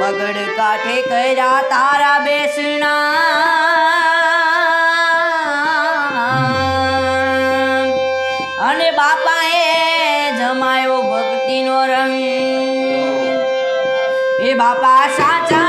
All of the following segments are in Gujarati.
બગડ કાંઠે કર્યા તારા બેસણા અને બાપા એ જમાયો ભક્તિનો રંગ. એ બાપા સાચા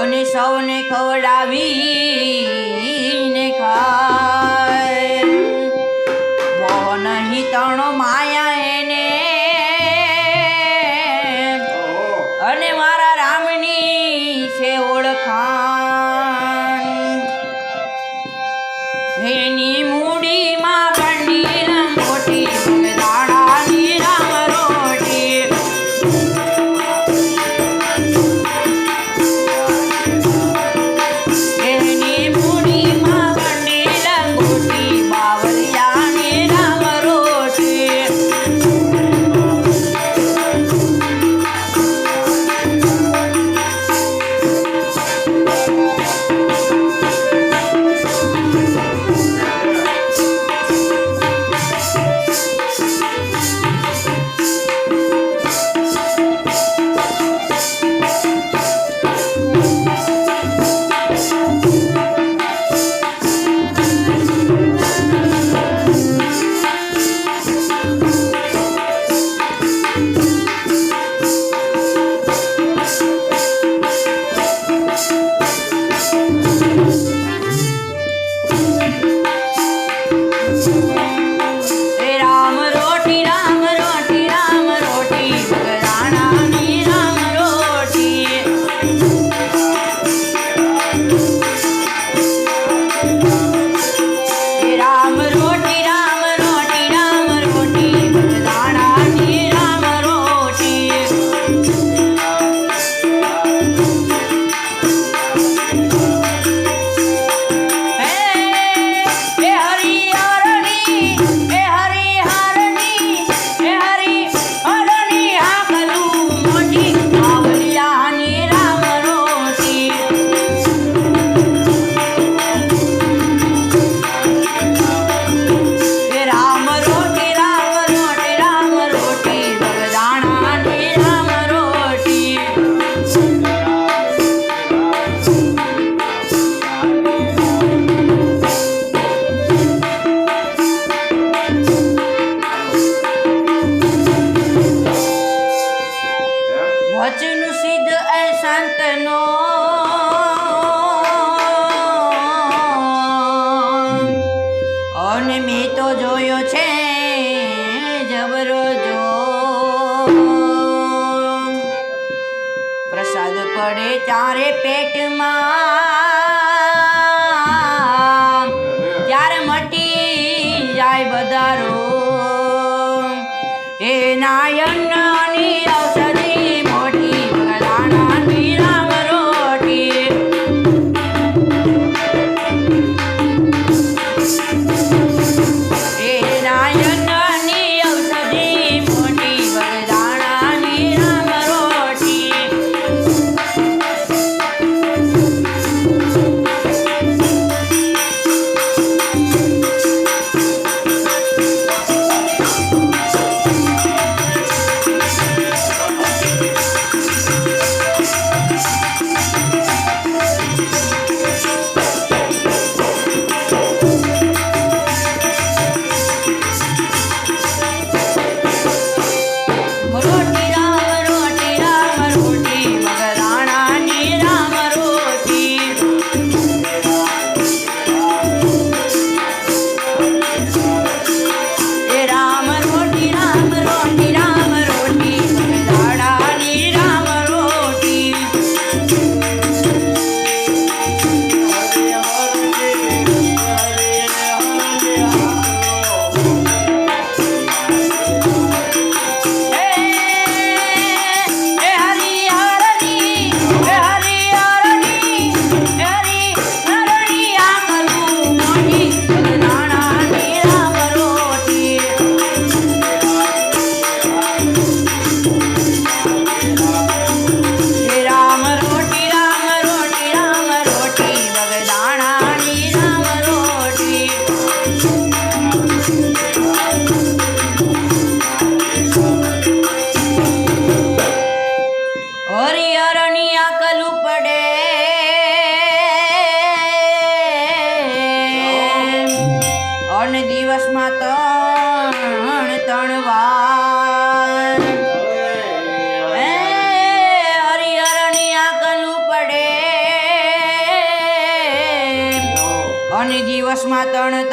અને સૌને ખવડાવી ને ખાય. મોહન હિતણો માયા I am. અને દિવસમાં ત્રણ ત્રણ વાર. હરિહરની આગલું પડે અને દિવસમાં ત્રણ